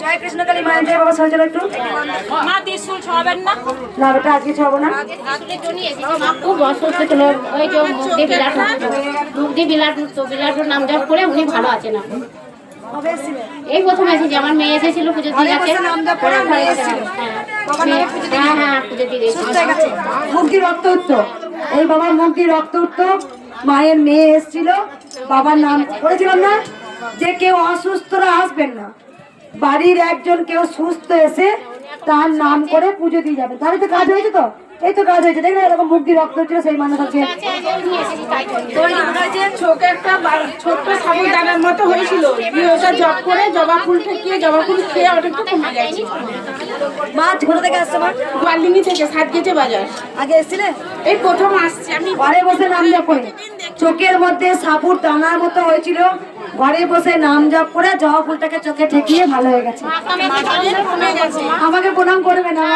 জয় কৃষ্ণ কালী মায়ের জয় বাবা একটু মা ত্রিশুল না। না বেটা আজকে ছবো না। মা খুব অসুস্থ ছিল। ওই যে মুক্তি বিলাট মুক্তি বিলাট তো নাম জপ করে উনি ভালো আছেন এখন। এই প্রথম এসেছি। আমার মেয়ে এসেছিল পুজো দিয়ে গেছে এসেছিল। বাবার নামে দিয়ে হ্যাঁ হ্যাঁ পুজো দিয়ে গেছে। রক্ত উঠতো। এই বাবার মুক্তি রক্ত উঠতো। মায়ের মেয়ে এসেছিল বাবার নাম করেছিলাম না? যে কেউ অসুস্থরা আসবেন না। বাড়ির একজন কেউ সুস্থ এসে তার নাম করে পুজো দিয়ে যাবেন তাহলে তো কাজ হয়েছে তো? এই তো কাজ হয়েছে। দেখলে এরকম মুক্তি রক্ত হচ্ছিল সেই মানুষ আছে চোখে একটা মতো হয়েছিল ওটা জব করে জবা ফুল ঠেকিয়ে জবা ফুল খেয়ে ওটা একটু কমে গেছে। মা কোথা থেকে আসছে মা? গোয়ালিনি থেকে সাত গেছে বাজার। আগে এসেছিলে? এই প্রথম আসছে। আমি ঘরে বসে নাম জপ করে। চোখের মধ্যে সাপুর টানার মতো হয়েছিল। ঘরে বসে নাম জপ করে জবা ফুলটাকে চোখে ঠেকিয়ে ভালো হয়ে গেছে। আমাকে প্রণাম করবে না।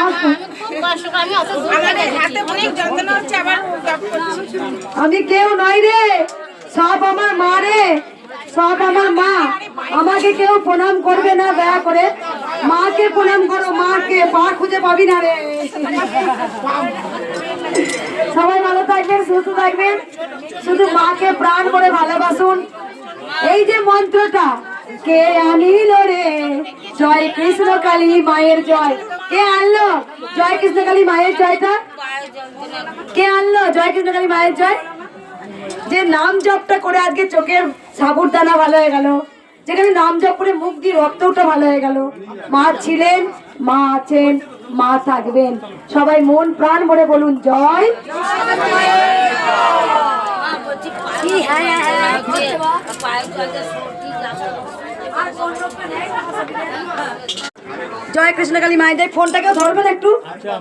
আমি কেউ নই রে। সব আমার মা রে। সব আমার মা। আমাকে কেউ প্রণাম করবে না, দয়া করে। মাকে প্রণাম করো, মাকে। মা খুঁজে পাবি না রে। সবাই ভালো থাকবেন, সুস্থ থাকবেন। শুধু মাকে প্রাণ করে ভালোবাসুন। এই যে মন্ত্রটা, কে আনিল রে? জয় কৃষ্ণ কালী মায়ের জয়। কে আনলো? জয় কৃষ্ণ কালী মায়ের জয়টা? কে আনলো? জয় কৃষ্ণ কালী মায়ের জয়? যে নাম জপটা করে আজকে চোখের সাবুর দানা ভালো হয়ে গেল। যেখানে নাম জপ করে মুখ দিয়ে রক্তটা ভালো হয়ে গেল। মা ছিলেন, মা আছেন, মা থাকবেন। সবাই মন, প্রাণ ভরে বলুন, জয়। জয় কৃষ্ণকালী মায়ের জয় ফোনটাকেও ধরবেন একটু। আচ্ছা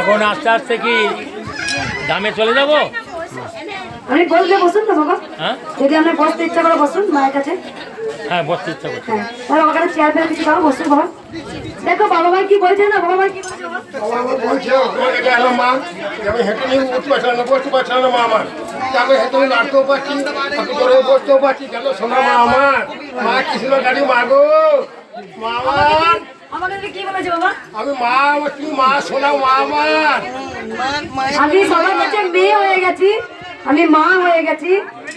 এখন আস্তে আস্তে কি দামে চলে যাব? আমি বললে বসুন না বাবা। হ্যাঁ? যদি আপনার বসতে ইচ্ছা করে বসুন মায়ের কাছে। হ্যাঁ বসতে ইচ্ছা করছে হ্যাঁ তাহলে কাছে চেয়ার কিছু দাও বসুন বাবা। দেখো বাবা ভাই কি বলছে না বাবা ভাই কি বলছে বাবা? মা? আমি হেঁটে নিয়ে উঠতে পারছিলাম না বসতে পারছিলাম না মা আমার। তারপরে হেঁটে নিয়ে নাড়তেও পারছি বাকি ধরে বসতেও পারছি গেল শোনা মা আমার। মা কৃষ্ণ গাড়ি মা মা আমার। আমাকে কি বলেছে বাবা? আমি মা শোনা মা আমার? আমি সবার কাছে মেয়ে হয়ে গেছি। আমি মা হয়ে গেছি।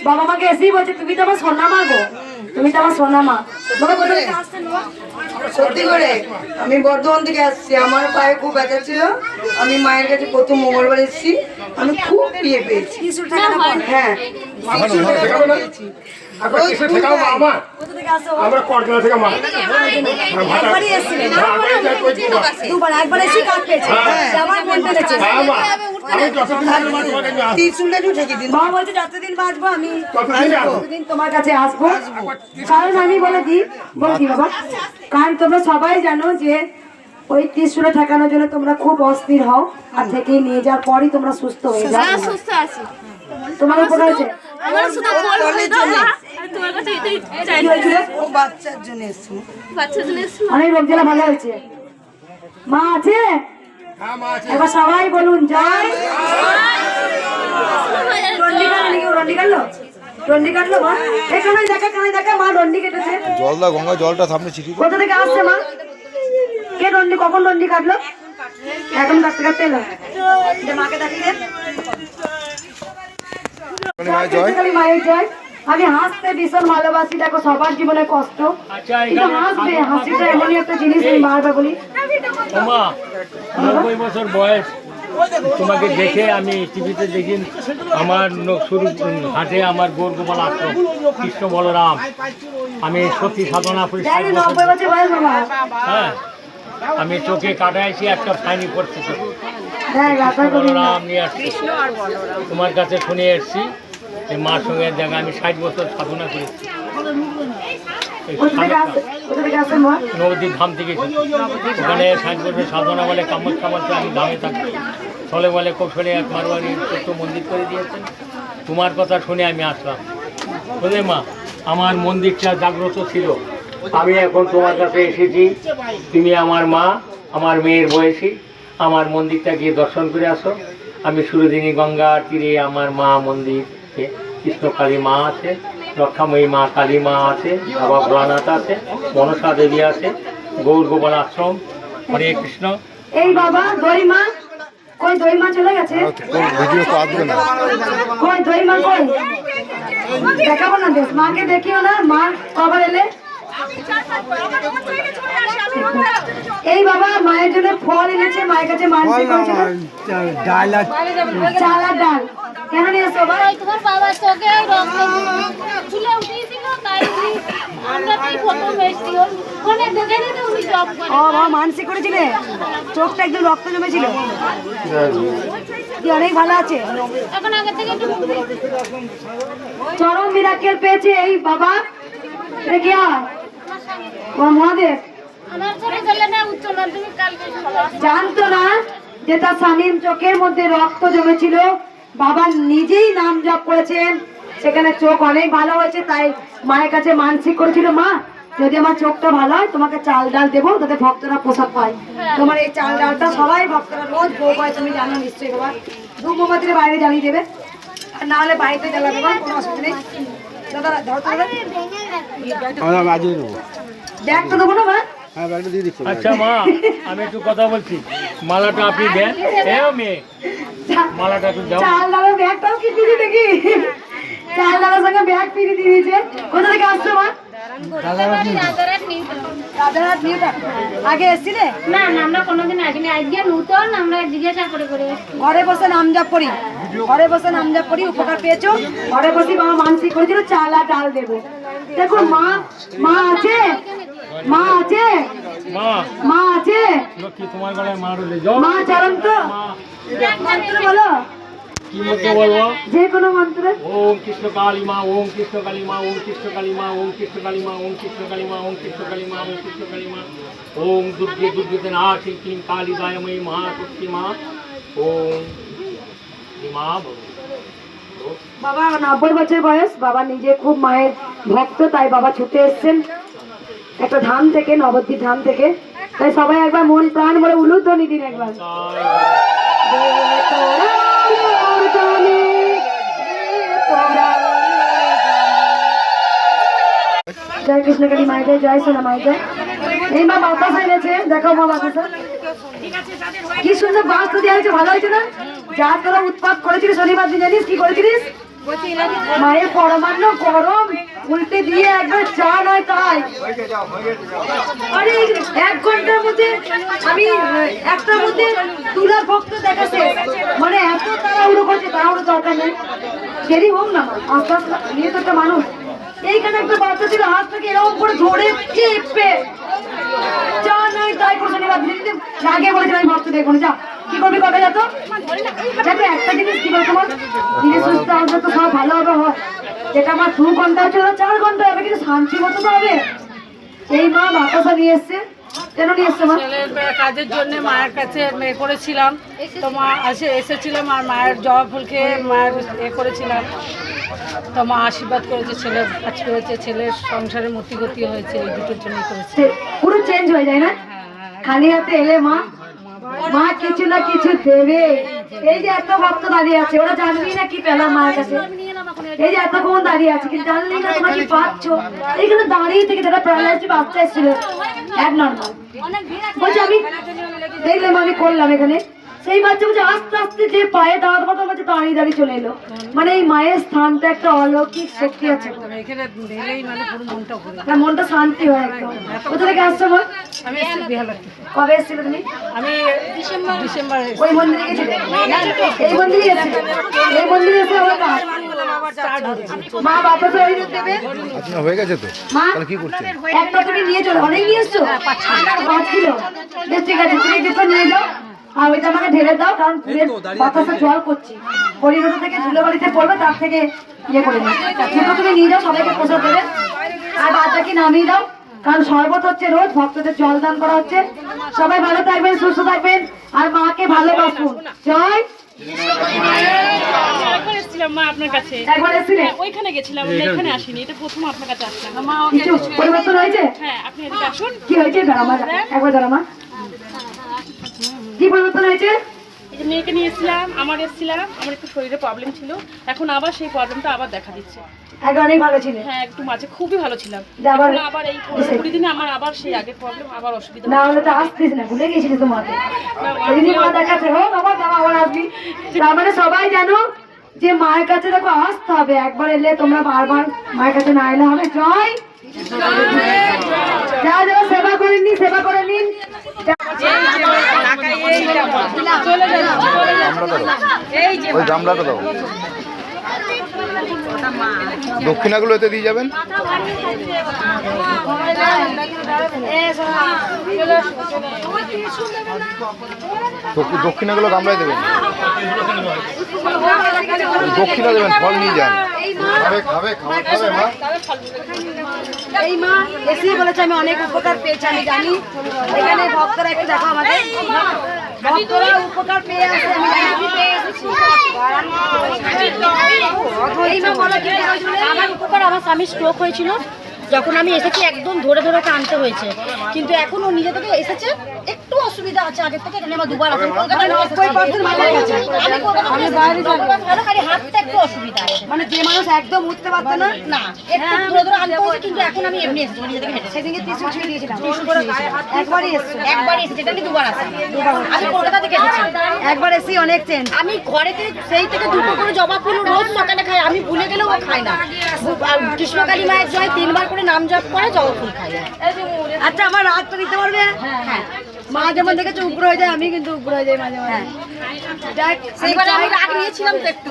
বাবা মাকে এসেই বলছে তুমি তো আমার সোনা মা গো। তুমি তো আমার সোনা মা। সত্যি করে আমি বর্ধমান থেকে আসছি। আমার পায়ে খুব ব্যথা ছিল। আমি মায়ের কাছে প্রথম মঙ্গলবার এসেছি। আমি খুব বিয়ে পেয়েছি। হ্যাঁ আমার। থেকে? আমরা থেকে মা দুবার একবার এসে পেয়েছে। আমার মন পেরেছে হ্যাঁ। কারণ আমি বলে দিই বলে দিই বাবা কারণ তোমরা সবাই জানো যে ওই ত্রিশুলে ঠেকানোর জন্য তোমরা খুব অস্থির হও আর থেকে নিয়ে যাওয়ার পরই তোমরা সুস্থ হয়ে যাও। সুস্থ আছি। তোমার উপর হয়েছে? আমার শুধু বল কলের জন্য তোমার কাছে এটাই কি ও বাচ্চার জন্য এসছি। বাচ্চা জন্য অনেক লোক জেলা ভালো হয়েছে। মা আছে? হ্যাঁ মা আছে। এবার সবাই বলুন জয়। রন্ডি কাটলো রন্ডি কাটলো? রন্ডি কাটলো মা? এখানে দেখা কানে দেখা মা রন্ডি কেটেছে। জল গঙ্গা জলটা সামনে ছিটি কোথা থেকে আসছে মা? কে রন্ডি কখন রন্ডি কাটলো? এখন কাটতে কাটতে এলো। মাকে দেখিয়ে দেন জয়। জয়। আমি হাসতে ভীষণ ভালোবাসি দেখো সবার জীবনে কষ্ট। আচ্ছা কিন্তু হাসবে হাসিটা এমনই একটা জিনিস আমি বারবার বলি। নব্বই বছর বয়স। তোমাকে দেখে আমি টিভিতে দেখি আমার শুরু হাটে আমার গৌর গোপাল আশ্রম কৃষ্ণ বলরাম। আমি সত্যি সাধনা করি হ্যাঁ আমি চোখে কাটাইছি একটা ফাইনি তো। হ্যাঁ না। বলরাম নিয়ে আসছি। তোমার কাছে শুনে এসছি। যে মার সঙ্গে দেখা আমি ষাট বছর সাধনা করেছি। নবদ্বীপ ধাম থেকে ওখানে ষাট বছর সাধনা বলে কামাখ্যা বলতে আমি ধামে থাকি। চলে বলে কৌশলে এক মারোয়ারি ছোট্ট মন্দির করে দিয়েছেন। তোমার কথা শুনে আমি আসলাম। বুঝলে মা আমার মন্দিরটা জাগ্রত ছিল। আমি এখন তোমার কাছে এসেছি। তুমি আমার মা আমার মেয়ের বয়সী। আমার মন্দিরটা গিয়ে দর্শন করে আসো। আমি সুরদিনী গঙ্গা তীরে আমার মা মন্দির কৃষ্ণ কালী মা আছে রক্ষাময়ী মা কালী মা আছে বাবা ভোলানাথ আছে মনসা দেবী আছে গৌর গোপাল আশ্রম হরে কৃষ্ণ। এই বাবা দই মা? কই দই মা চলে গেছে? ভিডিও তো আসবে না। কই দই মা কই? দেখাবো না বেশ মাকে দেখিও না মা কবার এলে? এই বাবা মায়ের জন্য ফল এনেছে মায়ের কাছে মানসিক করেছিল চাল আর ডাল। কেন নিয়ে এসো বাবা? তোমার বাবার চোখে রক্ত উঠিয়েছিল তাই আমরা তো এই প্রথম ফোনে দেখে দিতে উনি জব করে। ও বাবা মানসিক করেছিলে? চোখটা একদম রক্ত জমেছিল। কি অনেক ভালো আছে। এখন আগে থেকে একটু চরম মিরাকেল পেয়েছে এই বাবা। এটা কি হয় মহাদেব? জানতো না যে তার স্বামীর চোখের মধ্যে রক্ত জমেছিল? বাবা নিজেই নাম জপ করেছেন। সেখানে চোখ অনেক ভালো হয়েছে তাই মায়ের কাছে মানসিক করেছিল মা যদি আমার চোখটা ভালো হয় তোমাকে চাল ডাল দেবো তাতে ভক্তরা প্রসাদ পায়। তোমার এই চাল ডালটা সবাই ভক্তরা রোজ বউ পায় তুমি জানো নিশ্চয়ই বাবা। দু মোমবাতির বাইরে জ্বালিয়ে দেবে। আর না হলে বাড়িতে জ্বালাবে বা কোনো অসুবিধা নেই। ব্যাগটা দেবো না মা? হ্যাঁ ব্যাগটা দিয়ে দিচ্ছি আচ্ছা মা আমি একটু কথা বলছি। মালাটা আপনি দেন। এ মেয়ে। মালাটা একটু দাও। চাল ডালের ব্যাগটাও কি ফিরি দেখি? চাল ডালের সঙ্গে ব্যাগ ফিরি দিয়েছে। কোথা থেকে আসছো মা? রাজারহাট নিউ আগে এসছিলে? না না আমরা কোনোদিন আসিনি। আজকে নূতন আমরা জিজ্ঞাসা করে করে ঘরে বসে নাম জপ করি। ঘরে বসে নাম জপ করি উপকার পেয়েছ? ঘরে বসে বাবা মানসিক করেছিল চাল আর ডাল দেবো। দেখুন মা মা আছে? মা আছে? মা। মা আছে? মা মা চরম তো? বলো। কি মতো বলব? যে কোনো মন্ত্র। ওম কৃষ্ণ কালী ওম কৃষ্ণ কালী ওম কৃষ্ণ কালী ওম কৃষ্ণ কালী ওম কৃষ্ণ কালী ওম কৃষ্ণ কালী ওম কৃষ্ণ কালী ওম দুর্গে দুর্গে না ক্লীম কালী দায়ময়ী মহাশক্তি ওম মা বাবা নব্বই বছর বয়স বাবা নিজে খুব মায়ের ভক্ত তাই বাবা ছুটে এসছেন। একটা ধাম থেকে নবদ্বীপ ধাম থেকে। তাই সবাই একবার মন প্রাণ বলে উলুধ্বনি দিন একবার। জয় কৃষ্ণ কালী মায় জয় জয় সোনা মায় জয়। এই মা বাতাস হয়ে গেছে দেখো মা বাতাসা। কি সুন্দর বাস তো দেওয়া হয়েছে, ভালো হয়েছে না? যা তোরা উৎপাত করেছিস শনিবার দিন, জানিস কি করেছিলিস? মায়ের পরমান্ন গরম উল্টে দিয়ে একবার চা নয় তাই। আরে, এক ঘণ্টার মধ্যে আমি একটার মধ্যে তুলার ভক্ত দেখাচ্ছে। মানে এত তাড়াহুড়ো করছে তাড়াহুড়ো দরকার নেই। দেরি হোক না, আস্তে আস্তে, নিয়ে তো একটা মানুষ। এইখানে একটা বাচ্চা ছিল থেকে এরকম করে ধরে চেপে। যা নাই তাই করছে না দিদি আগে বলেছিল আমি ভাবতে দেখব যা। কি করবি কবে যা তো? দেখো, একটা জিনিস কি বলতো ধীরে সুস্থ আসবে তো সব ভালো হবে, হয়। যেটা আমার দু ঘণ্টা হচ্ছে ওরা চার ঘণ্টা হবে, কিন্তু শান্তি মতো তো হবে। এই মা বাতাসা নিয়ে এসছে। কেন নিয়ে এসছে মা? ছেলের কাজের জন্য মায়ের কাছে এ করেছিলাম। তো মা এসে এসেছিলাম আর মায়ের জবা ফুলকে মায়ের এ করেছিলাম। তো মা আশীর্বাদ করেছে ছেলে কাজ করেছে ছেলের সংসারে মতিগতি হয়েছে এই দুটোর জন্যই করেছে। পুরো চেঞ্জ হয়ে যায় না? খালি হাতে এলে মা? মা কিছু না কিছু দেবে। এই যে এত ভক্ত দাঁড়িয়ে আছে ওরা জানবি না কি পেলাম মায়ের কাছে। এই যে এতক্ষণ দাঁড়িয়ে আছে? কিন্তু জানলি না তোমরা কি পাচ্ছ? এইখানে দাঁড়িয়ে থেকে যারা প্যারালাইজ বাচ্চা এসেছিল এক নর্মাল বলছি আমি দেখলাম আমি করলাম এখানে। সেই বাচ্চা বলছে আস্তে আস্তে যে পায়ে দাঁড়াতে পারতো বলছে দাঁড়িয়ে দাঁড়িয়ে চলে এলো। মানে এই মায়ের স্থানটা একটা অলৌকিক শক্তি আছে। মানে পুরো মনটা শান্তি হয় একদম। কোথা থেকে আসছো থেকে। কবে এসেছিলে তুমি? আমি ডিসেম্বর। ডিসেম্বর ওই মন্দিরে গেছিলে? এই মন্দিরে এই মন্দিরে এসে আমার মা বাবা তো দেবে? আপনার হয়ে গেছে তো? তাহলে কি করছেন? একটা তুমি নিয়ে চলো। অনেক নিয়ে এসছো? পাঁচ কিলো বেশ ঠিক আছে তুমি দুটো নিয়ে যাও। আর ওইটা আমাকে ঢেলে দাও কারণ ফুলের বাতাসে জল করছি। পরিণত থেকে ধুলো বাড়িতে পড়বে তার থেকে ইয়ে করে নিই দুটো তুমি নিয়ে যাও সবাইকে প্রসাদ দেবে। আর বাদ বাকি নামিয়ে দাও কারণ শরবত হচ্ছে রোজ ভক্তদের জল দান করা হচ্ছে। সবাই ভালো থাকবেন সুস্থ থাকবেন। আর মাকে ভালোবাসুন। জয় মা আপনার কাছে ওইখানে গেছিলাম এখানে আসিনি। এটা প্রথম আপনার কাছে আসলাম কিছু পরিবর্তন হয়েছে? হ্যাঁ আপনি এদিকে আসুন কি হয়েছে দাঁড়ামা কি পরিবর্তন হয়েছে? মেয়েকে নিয়ে এসেছিলাম আমার এসেছিলাম আমার একটু শরীরে প্রবলেম ছিল। এখন আবার সেই প্রবলেমটা আবার দেখা দিচ্ছে। আগে অনেক ভালো ছিলে। হ্যাঁ একটু মাঝে খুবই ভালো ছিলাম। আবার- এখন আবার এই কুড়ি দিনে আমার আবার সেই আগের প্রবলেম আবার অসুবিধা না হলে তো আসতিস না ভুলে গেছিলি তোমাকে। সেদিনই মা দেখাচ্ছে হোক আবার যাব আবার আসবি। তার মানে সবাই জানো যে মায়ের কাছে দেখো আসতে হবে। একবার এলে তোমরা বারবার মায়ের কাছে না এলে হবে। জয়! যা যা সেবা করে নিন সেবা করে নিন। ওই গামলাটা দাও। দক্ষিণাগুলো এতে দিয়ে যাবেন? দক্ষি- দক্ষিণাগুলো গামলায় দেবেন। দক্ষিণা দেবেন, ফল নিয়ে যান। এই মা এসে বলেছে আমি অনেক উপকার পেয়েছি, আমি জানি। এখানে ভক্তরা একটু দেখো আমাদের। ভক্তরা উপকার পেয়ে আসে আমি। আমার স্বামীর স্ট্রোক হয়েছিল। যখন আমি এসেছি একদম ধরে ধরে ওকে আনতে হয়েছে। কিন্তু এখন ও নিজে থেকে এসেছে একটু অসুবিধা আছে আগের থেকে এখানে আমার দুবার আসেন। হাতটা একটু অসুবিধা আছে। মানে যে মানুষ একদম উঠতে পারতো না না একটু ধরে ধরে আনতে হয়েছে কিন্তু এখন আমি এমনি এসেছি নিজে থেকে হেঁটেছি সেদিনকে তিসু ছুঁয়ে দিয়েছিলাম। একবারই এসছো। একবার এসেছি। এটা দুবার আসি আমি কলকাতা থেকে এসেছি। একবার এসি অনেক চেঞ্জ আমি ঘরেতে সেই থেকে দুটো করে জবা ফুল রোজ সকালে খাই আমি ভুলে গেলেও খাই না। কৃষ্ণকালী মায়ের জয় তিনবার করে নাম জপ করে জবা ফুল খাই। আচ্ছা আমার রাতটা দিতে পারবে? হ্যাঁ মা যেমন দেখেছে উপর হয়ে যায় আমি কিন্তু উপর হয়ে যাই মাঝে মাঝে দেখ সেইবারে আমি রাগ নিয়েছিলাম তো একটু।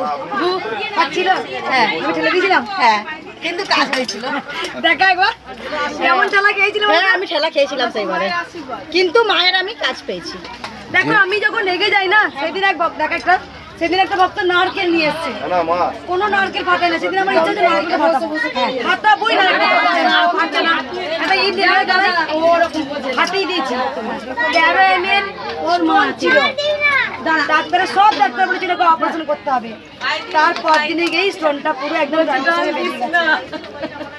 পাচ্ছিল হ্যাঁ। আমি ঠেলে দিয়েছিলাম? হ্যাঁ। কিন্তু কাজ হয়েছিল। দেখা একবার কেমন চালা খেয়েছিল হ্যাঁ আমি ঠেলা খেয়েছিলাম সেইবারে। কিন্তু মায়ের আমি কাজ পেয়েছি। দেখো আমি যখন রেগে যাই না সেদিন এক দেখ একটা সেদিন একটা ভক্ত নারকেল নিয়ে এসছে। কোন নারকেল ফাটে না সেদিন আমার ইচ্ছা ফাটাবো। বই নারকেল ফাটে না, ওরকম হাতেই দিয়েছি। তেরো এম এল ওর মন ছিল। ডাক্তারের সব ডাক্তার বলেছিল ওকে অপারেশন করতে হবে। তারপর দিনে গিয়েই স্টোনটা পুরো একদম।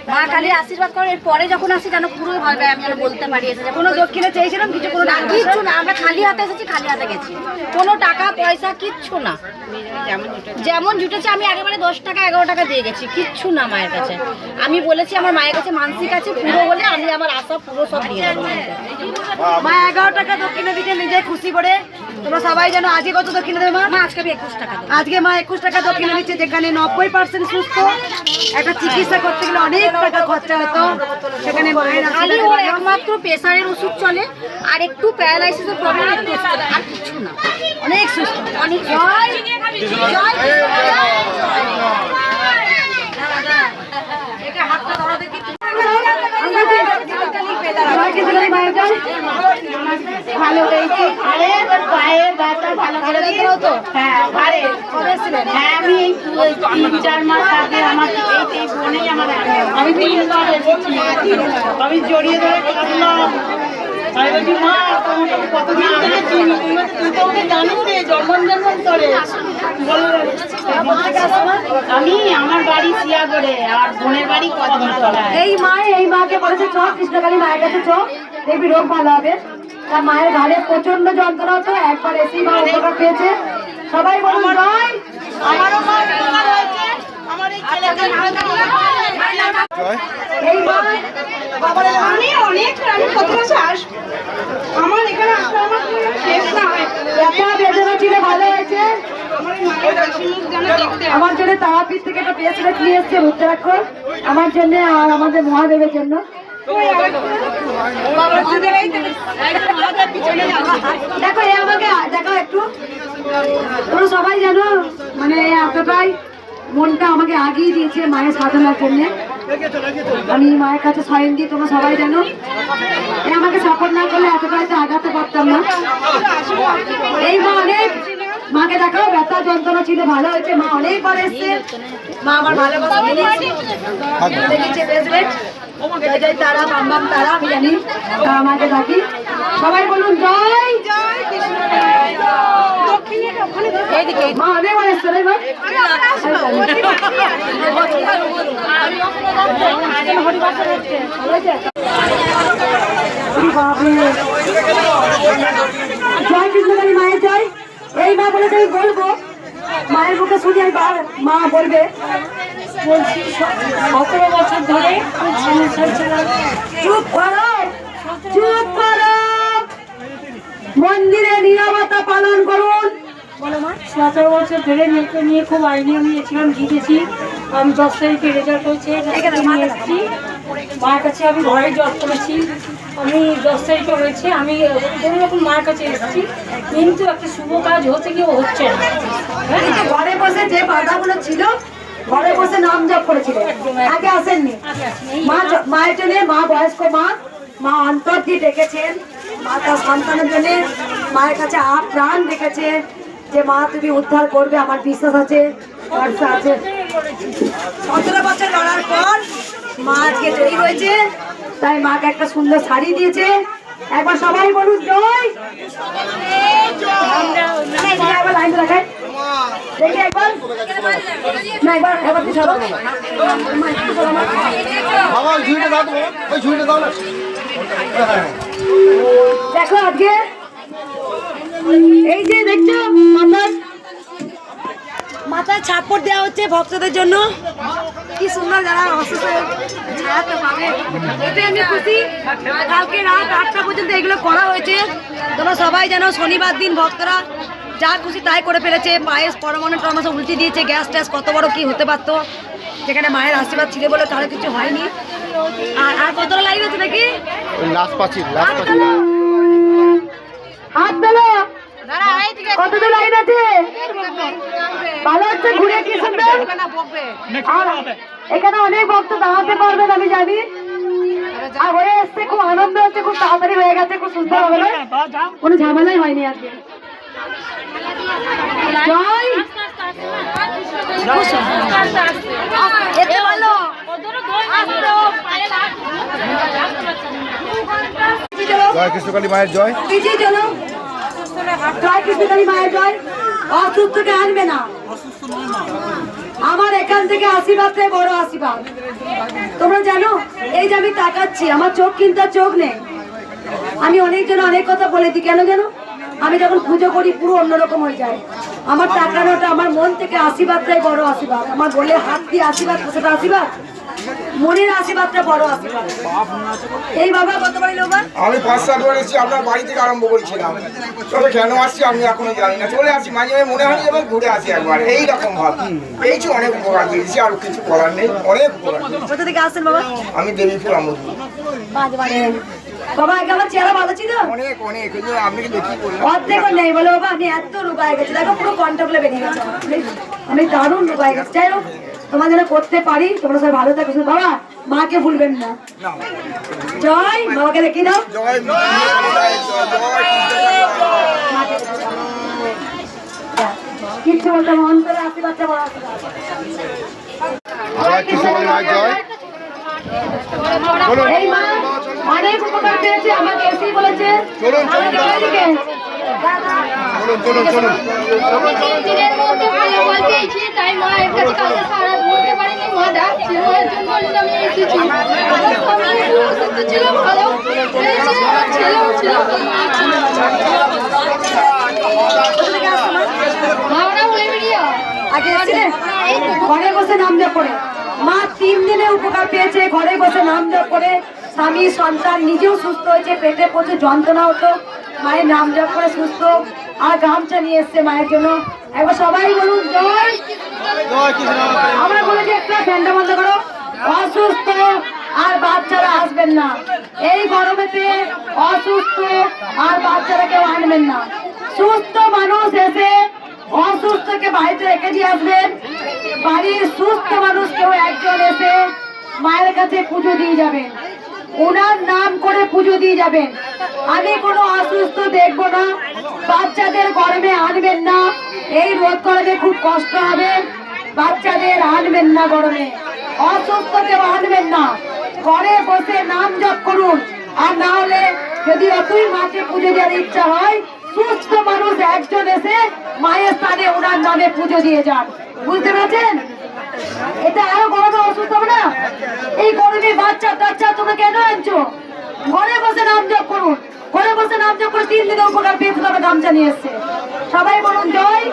মা কালী আশীর্বাদ করে এর পরে যখন আসি যেন পুরো ভালো আমি যেন বলতে পারি কোনো দক্ষিণে চেয়েছিলাম কিছু কোনো টাকা কিচ্ছু না আমরা খালি হাতে এসেছি খালি হাতে গেছি। কোনো টাকা পয়সা কিচ্ছু না। যেমন জুটেছে আমি একেবারে দশ টাকা এগারো টাকা দিয়ে গেছি কিচ্ছু না মায়ের কাছে। আমি বলেছি আমার মায়ের কাছে মানসিক আছে পুরো হলে আমি আমার আশা পুরো সব দিয়ে দেবো। মা এগারো টাকা দক্ষিণে দিতে নিজে খুশি করে তোমরা সবাই জানো আজকে কত দক্ষিণা দেবে মা আজকে আমি একুশ টাকা আজকে মা একুশ টাকা দক্ষিণা দিচ্ছে যেখানে নব্বই পার্সেন্ট সুস্থ একটা চিকিৎসা করতে গেলে অনেক টাকা খরচা হতো সেখানে ওর একমাত্র প্রেশারের ওষুধ চলে আর একটু প্যারালাইসিসের প্রবলেম আর কিছু না অনেক সুস্থ অনেক জয় জয় জয় কৃষ্ণকালী মায়ের জয়। ভালো হয়েছে। আরে পায়ের ব্যথা ভালো করে দিও তো হ্যাঁ। আরে হ্যাঁ আমি এই তিন চার মাস আগে আমার এই এই বোনেই আমার আমি তিনবার এসেছি। আমি জড়িয়ে ধরে কাঁদলাম আমি আমার বাড়ি সিয়াগড়ে আর বোনের বাড়ি কদমতলায়। এই মা এই মাকে বলেছে চ কৃষ্ণকালী মায়ের কাছে চ দেখবি রোগ ভালো হবে। তার মায়ের ঘাড়ে প্রচণ্ড যন্ত্রণা হতো একবার এসেই মা উপকার পেয়েছে সবাই বলুন জয়! আমারও মা হয়েছে আমার আমি অনেক আমি এখানে আসলে শেষ না। হয় বেদনা ছিল ভালো জন্য তারাপীঠ থেকে একটা ব্রেসলেট নিয়ে এসছে রুদ্রাক্ষর। আমার জন্য আর আমাদের মহাদেবের জন্য। দেখো এ আমাকে দেখো একটু। তোমরা সবাই জানো মানে এতটাই মনটা আমাকে আগিয়ে দিয়েছে মায়ের সাধনার জন্য। আমি মায়ের কাছে সয়েন দিয়ে তোমরা সবাই জানো আমাকে সাপোর্ট না করলে এতটাই তো আগাতে পারতাম না। এই মা অনেক, মাকে দেখো ব্যথা যন্ত্রণা ছিল, ভালো হয়েছে, মা অনেকবার এসছে। মা আমার জয় তারা, বাম তারা, আমি জানি তারা মাকে ডাকি। সবাই বলুন, জয় জয় মা জয় কৃষ্ণকালী মায়ের জয়। এই মা বলেছে আমি বলব মায়ের মুখে শুনি মা বলবে বলছি সতেরো বছর ধরে চুপ করো চুপ করো মন্দিরে নিরাপত্তা পালন করুন বলো মা সতেরো বছর ধরে মেয়েকে নিয়ে খুব আইনিয়ম নিয়েছিলাম জিতেছি। আমি দশ তারিখে রেজাল্ট হয়েছে এসেছি। মায়ের কাছে আমি ঘরে জব করেছি আমি দশ তারিখে হয়েছে আমি কোনো রকম মায়ের কাছে এসেছি। কিন্তু একটা শুভ কাজ হতে গিয়ে হচ্ছে না। হ্যাঁ? ঘরে বসে যে বাধাগুলো ছিল ঘরে বসে নাম জপ করেছিল। আগে আসেননি। মা মায়ের জন্য মা বয়স্ক মা মা অন্তর দিয়ে ডেকেছেন। মা তার সন্তানের জন্য মায়ের কাছে আপ প্রাণ রেখেছে যে মা তুমি উদ্ধার করবে আমার বিশ্বাস আছে ভরসা আছে। সতেরো বছর লড়ার পর মা আজকে জয়ী হয়েছে। তাই মাকে একটা সুন্দর শাড়ি দিয়েছে। একবার সবাই বলুন জয়। একবার লাইন দেখি একবার। না একবার একবার তুই সরো। দেখো আজকে এই যে দেখছ মাথার মাথায় ছাপড় দেওয়া হচ্ছে ভক্তদের জন্য। কি সুন্দর যারা অসুস্থ ছাড়াতে পাবে এতে আমি খুশি। কালকে রাত আটটা পর্যন্ত এগুলো করা হয়েছে। তোমরা সবাই জানো শনিবার দিন ভক্তরা যা খুশি তাই করে ফেলেছে। পায়েস পরমাণু টরমাশো উল্টে দিয়েছে। গ্যাস ট্যাস কত বড় কি হতে পারতো। যেখানে মায়ের আশীর্বাদ ছিল বলে তারও কিছু হয়নি। আর আর কতটা লাইন আছে নাকি? লাস্ট পাচ্ছি লাস্ট পাচ্ছি হাত তোলো কতটা লাইন আছে? ভালো হচ্ছে ঘুরে কি সুন্দর আর এখানে অনেক ভক্ত দাঁড়াতে পারবেন আমি জানি। আর হয়ে এসছে খুব আনন্দ হচ্ছে খুব তাড়াতাড়ি হয়ে গেছে খুব সুন্দর হবে কোনো ঝামেলাই হয়নি আজকে জয়। এতে ভালো জয় কৃষ্ণকালী মায়ের জয়। চলো। জয় কৃষ্ণকালী মায়ের জয়। অসুস্থকে আনবে না। আমার এখান থেকে আশীর্বাদটাই বড় আশীর্বাদ। তোমরা জানো, এই যে আমি তাকাচ্ছি, আমার চোখ কিন্তু চোখ নেই। আমি অনেকজন অনেক কথা বলে দিই। কেন জানো? আমি যখন পুজো করি, পুরো অন্যরকম হয়ে যায়। আমার তাকানোটা, আমার মন থেকে আশীর্বাদটাই বড় আশীর্বাদ। আমার বলে হাত দিয়ে আশীর্বাদ সেটা আশীর্বাদ। মনের আশীর্বাদটা বড় আশীর্বাদ। এই বাবা কত বাড়ি লোবা আমি পাঁচ সাত বার এসেছি আপনার বাড়ি থেকে আরম্ভ করেছিলাম। তবে কেন আসছি আমি এখনও জানি না। চলে আসি মাঝে মাঝে মনে হয় যেন ঘুরে আসি একবার। এই রকম ভাব। পেয়েছি অনেক উপকার পেয়েছি আর কিছু করার নেই। অনেক উপকার। কোথা থেকে আসছেন বাবা? আমি দেবীপুর আমোদপুর। বাবা চেহারা ভালো ছিল? অনেক অনেক। এই দেখি করলাম অর্ধেক নেই। বলে বাবা আমি এত গেছি। দেখো পুরো বেরিয়ে গেছে। আমি দারুণ রূপায় গেছি। যাই হোক তোমার যেন করতে পারি তোমরা সবাই ভালো থাকো। বাবা মাকে ভুলবেন না। জয় বাবাকে দেখি দাও। জয় মা, জয় জয় জয়। কিচ্ছু বলতে আশীর্বাদটা বড় আশীর্বাদ। এই মা অনেক উপকার পেয়েছে আমাকে এসেই বলেছে। চলুন, চলুন, আমাকে চলুন ঘরে বসে নাম জপ করে। মা তিন দিনে উপকার পেয়েছে, ঘরে বসে নাম জপ করে। স্বামী, সন্তান নিজেও সুস্থ হয়েছে, পেটে প্রচুর যন্ত্রণা হতো। মায়ের নাম জপ করে সুস্থ। আর গামছা নিয়ে এসছে মায়ের জন্য। একবার সবাই বলুন জয়। আমরা বলেছি একটা ফ্যানটা বন্ধ করো। অসুস্থ আর বাচ্চারা আসবেন না। এই গরমেতে অসুস্থ আর বাচ্চারা কেউ আনবেন না। সুস্থ মানুষ এসে অসুস্থকে বাড়িতে রেখে দিয়ে আসবেন। বাড়ির সুস্থ মানুষ কেউ একজন এসে মায়ের কাছে পুজো দিয়ে যাবেন। ওনার নাম করে পুজো দিয়ে যাবেন। আমি কোনো অসুস্থ দেখব না। বাচ্চাদের গরমে আনবেন না। এই রোদ গরমে খুব কষ্ট হবে। বাচ্চাদের আনবেন না গরমে। অসুস্থ কেউ আনবেন না। ঘরে বসে নাম জপ করুন। আর না হলে যদি অতই মাকে পুজো দেওয়ার ইচ্ছা হয়, সুস্থ মানুষ একজন এসে মায়ের স্থানে ওনার নামে পুজো দিয়ে যান। বুঝতে পেরেছেন? এটা আরও গরমে অসুস্থ হবে না? এই গরমে বাচ্চা কাচ্চা তোমরা কেন আনছো? ঘরে বসে নাম জপ করুন। ঘরে বসে নাম জপ করে তিন দিনে উপকার পেয়েছে তবে গামছা নিয়ে এসছে। সবাই বলুন জয়।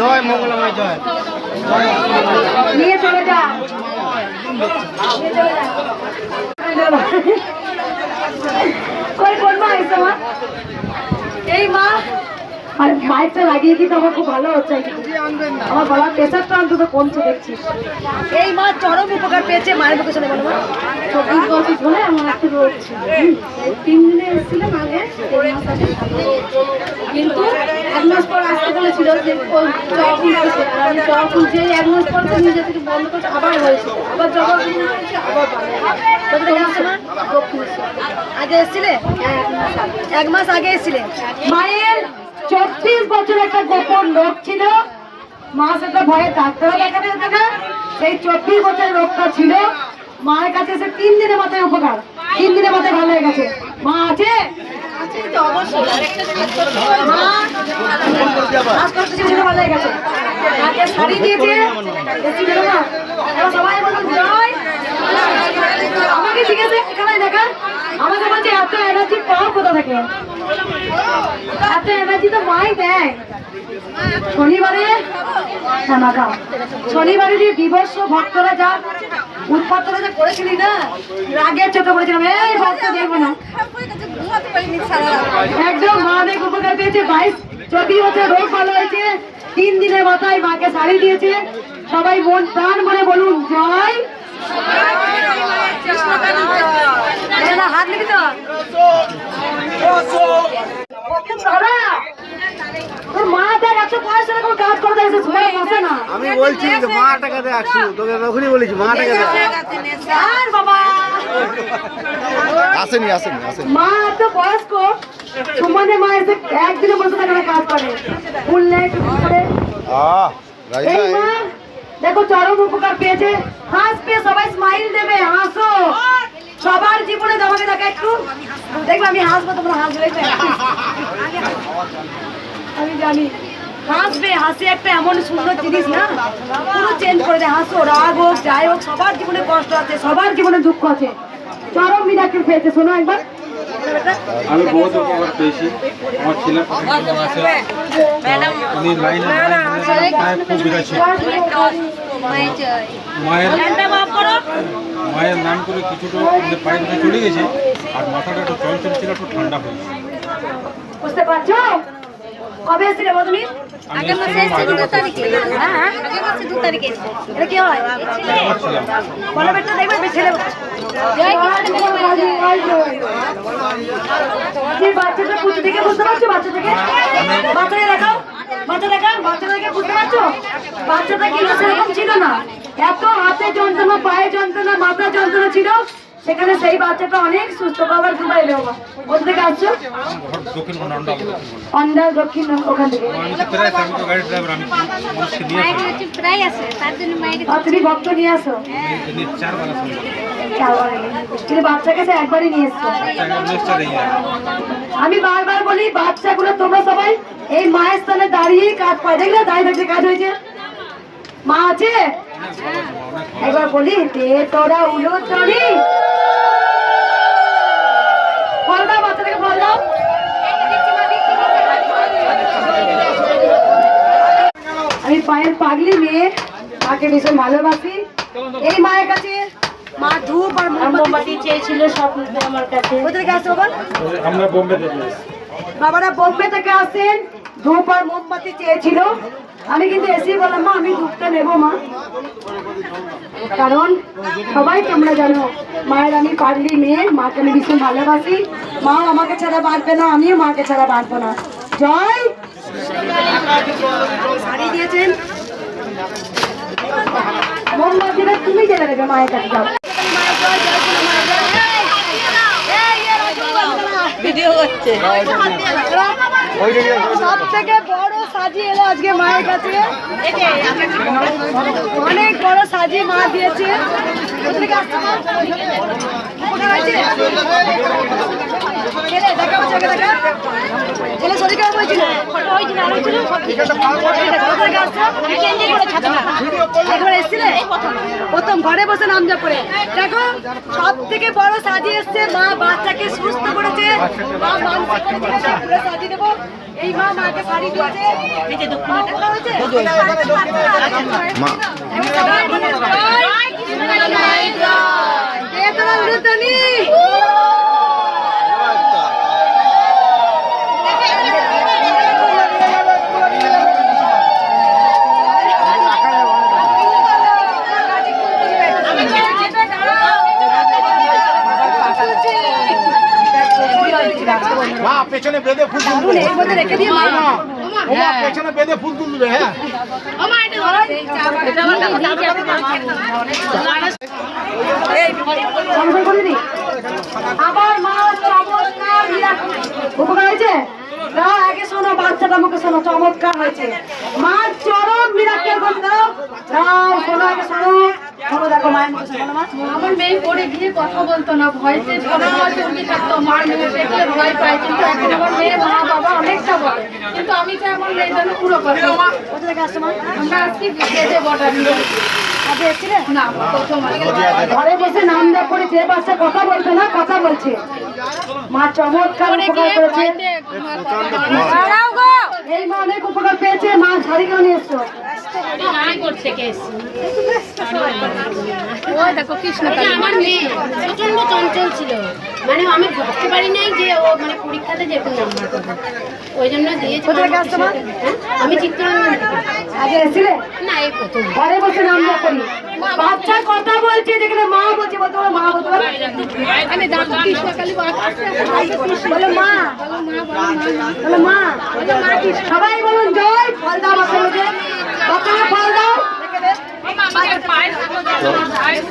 জয় মঙ্গলময় জয়। নিয়ে চলে যা নিয়ে চলে যা। কই কোন মা এসে মা এই মা আর মাইকটা লাগিয়ে দিতে আমার খুব ভালো হচ্ছে। আমার গলার প্রেশারটা অন্তত কমছে দেখছি এই মা চরম উপকার পেয়েছে মায়ের মুখে শুনে বলো চব্বিশ বছর ধরে আমার একটা রোগ তিন দিনে এসেছিলাম আগে কিন্তু এক মাস পর আসতে বলেছিল যে আমি এক মাস পর তো নিজে থেকে বন্ধ করছে আবার হয়েছে। আবার জ্বর হয়েছে আবার ভালো হয়েছে। কোথা থেকে আসছে মা? দক্ষিণেশ্বর। আগে এসেছিলে? হ্যাঁ, এক মাস আগে এসেছিলে? মায়ের চব্বিশ বছর একটা গোপন রোগ ছিল। মা সেটা ভয়ে ডাক্তারও দেখাতে যেত না সেই চব্বিশ বছরের রোগটা ছিল। মায়ের কাছে এসে তিন দিনের মাথায় উপকার তিন দিনের মাথায় ভালো হয়ে গেছে। মা আছে? ভালো হয়ে গেছে। সবাই বলুন জয়। আমাকে জিজ্ঞেসে এখানে দেখা আমাকে বলছে এত এনার্জি পাও কোথা থেকে। এত এনার্জি তো মাই দেয়। শনিবারে শনিবারে যে বিবর্ষ ভক্তরা যা উৎপাতরা যা করেছিলি না, রাগে ছোট করেছিলাম এই ভক্ত দেখব না। একদম মা অনেক উপকার পেয়েছে, বাইশ চব্বিশ বছর রোগ ভালো হয়েছে, তিন দিনের মাথায় মাকে শাড়ি দিয়েছে। সবাই মন প্রাণ মনে বলুন, জয় হাত নিবি তো আমি বলছি মা টাকা দে আসু তোকে তখনই বলেছি মা টাকা আসেনি আসেনি আসেনি। মা এত বয়স্ক সুমনে মা এসে একদিনে বসে থাকে কাজ করে। টুকু করে আহ রাইজা দেখো, চরম উপকার পেয়েছে। হাসবে সবাই স্মাইল দেবে, হাসো। সবার জীবনে তোমাকে দেখা, একটু দেখবে আমি হাসবো, তোমরা হাসবে আমি জানি। হাসবে হাসি একটা এমন সুন্দর জিনিস না? পুরো চেঞ্জ করে দেয়। হাসো, রাগ হোক, যাই হোক, সবার জীবনে কষ্ট আছে, সবার জীবনে দুঃখ আছে। চরম মিরাকেল পেয়েছে, শোনো একবার। আমি বহুত উপকার পেয়েছি। আমার আছে উনি লাইনে পায়ে খুব বিরাছে মায়ের মায়ের নাম করে কিছুটা পায়ে চলে গেছে, আর মাথাটা একটু চঞ্চল ছিল, একটু ঠান্ডা হয়েছে। বুঝতে পারছ? কবে এসেছিলে বলো তুমি? আমি এসেছিলাম আগে হ্যাঁ হ্যাঁ এটা কি হয়? বলো বেটা দেখবে ছেলে বাচ্চাটা পুজো থেকে বুঝতে পারছ? বাচ্চা থেকে বাচ্চাকে দেখাও। বাচ্চা দেখাও। বাচ্চা বুঝতে পারছ? বাচ্চাটা কিন্তু সেরকম ছিল না। এত হাতে যন্ত্রণা পায়ে যন্ত্রণা মাথা যন্ত্রণা ছিল। সেখানে সেই বাচ্চাটা অনেক সুস্থ খাবার দুবাই দেওয়া কোথা থেকে আসছো? ঘর দক্ষিণ ওখান থেকে। তো তো তুমি ভক্ত নিয়ে আসো? এলে। তুমি বাচ্চাকে একবারই নিয়ে আমি বারবার বলি, বাচ্চাগুলো তোমরা সবাই এই মায়ের স্থানে দাঁড়িয়েই কাজ পায়। দেখলে দাঁড়িয়ে থাকতে কাজ হয়েছে? মা আছে? একবার বলি, দে তোরা উলো চড়ি ফল দাও বাচ্চাটাকে ফল দাও আমি পায়ের পাগলি মেয়ে মাকে ভীষণ ভালোবাসি এই মায়ের কাছে মা ধূপ আর মোমবাতি চেয়েছিল স্বপ্ন আমার কাছে। কোথা থেকে আসছো বাবা আমরা বোম্বে থেকে বাবারা বোম্বে থেকে আসেন ধূপ আর মোমবাতি চেয়েছিল। আমি কিন্তু এসে বললাম মা আমি ধূপটা নেব মা। কারণ সবাই তোমরা জানো মায়ের আমি পাগলি মেয়ে মাকে আমি ভীষণ ভালোবাসি মাও আমাকে ছাড়া বাঁচবে না আমিও মাকে ছাড়া বাঁচবো না। জয় শাড়ি দিয়েছেন। মোমবাতিটা তুমি জেলে দেবে মায়ের কাছে যাও। সব থেকে বড় সাজি এলো আজকে মায়ের কাছে। অনেক বড় সাজি মা দিয়েছে। প্রথম ঘরে বসে নাম জপ করে দেখো সব থেকে বড় সাজি এসছে মা বাচ্চাকে সুস্থ করেছে মা মানসিক সাজিয়ে দেবো এই মা মাকে শাড়ি দিয়েছে মা সবাই বলে জয় কে পেছনে বেঁধে ফুল এখন এর মধ্যে রেখে দিয়ে মা। পেছনে বেঁধে ফুল তুলবে হ্যাঁ। সংশয় করে দিই। আবার মা চমৎকার উপকার হয়েছে? আগে শোনো বাচ্চাটা মুখে শোনো চমৎকার হয়েছে। মা চরম করতে দাও। দাও শোনো আগে শোনো। শোনো দেখো মায়ের মুখে শোনো মা। আমার মেয়ে পড়ে গিয়ে কথা বলতো না ভয়তে সবসময় চলতে থাকতো মার মেয়ে দেখলে ভয় পায় কিন্তু এখন আমার মেয়ে মা বাবা অনেকটা বলে কিন্তু আমি চাই আমার মেয়ে যেন পুরো কথা কোথা থেকে আসছো মা? আমরা আজকে কেটে বটা নিয়ে আগে এসেছিলে? না প্রথম আসি। ঘরে বসে নাম জপ করেছে বাচ্চা কথা বলছে না কথা বলছে। মা চমৎকার উপকার করেছে। এই মা অনেক উপকার পেয়েছে মা শাড়ি কেন এসছো। করছে কেস। ওই দেখো কৃষ্ণ আমার মেয়ে প্রচণ্ড চঞ্চল ছিল। মানে আমি ভাবতে পারি নাই যে ও মানে পরীক্ষাতে যেরকম নাম্বার পাবে। ওই জন্য দিয়েছি কোথা থেকে আসছো মা? হ্যাঁ? আমি চিত্তরঞ্জন আগে এসেছিলে? না এই প্রথম। ঘরে বসে নাম করি। বাচ্চা কথা বলছে যেখানে মা বলছে বলতে মা বলতে দেখো কৃষ্ণকালী বলো মা। বলো মা। সবাই বলুন জয় ফল দাও বাচ্চাকে বাচ্চাকে ফল দাও। Vamos lá, vai, vai, vai.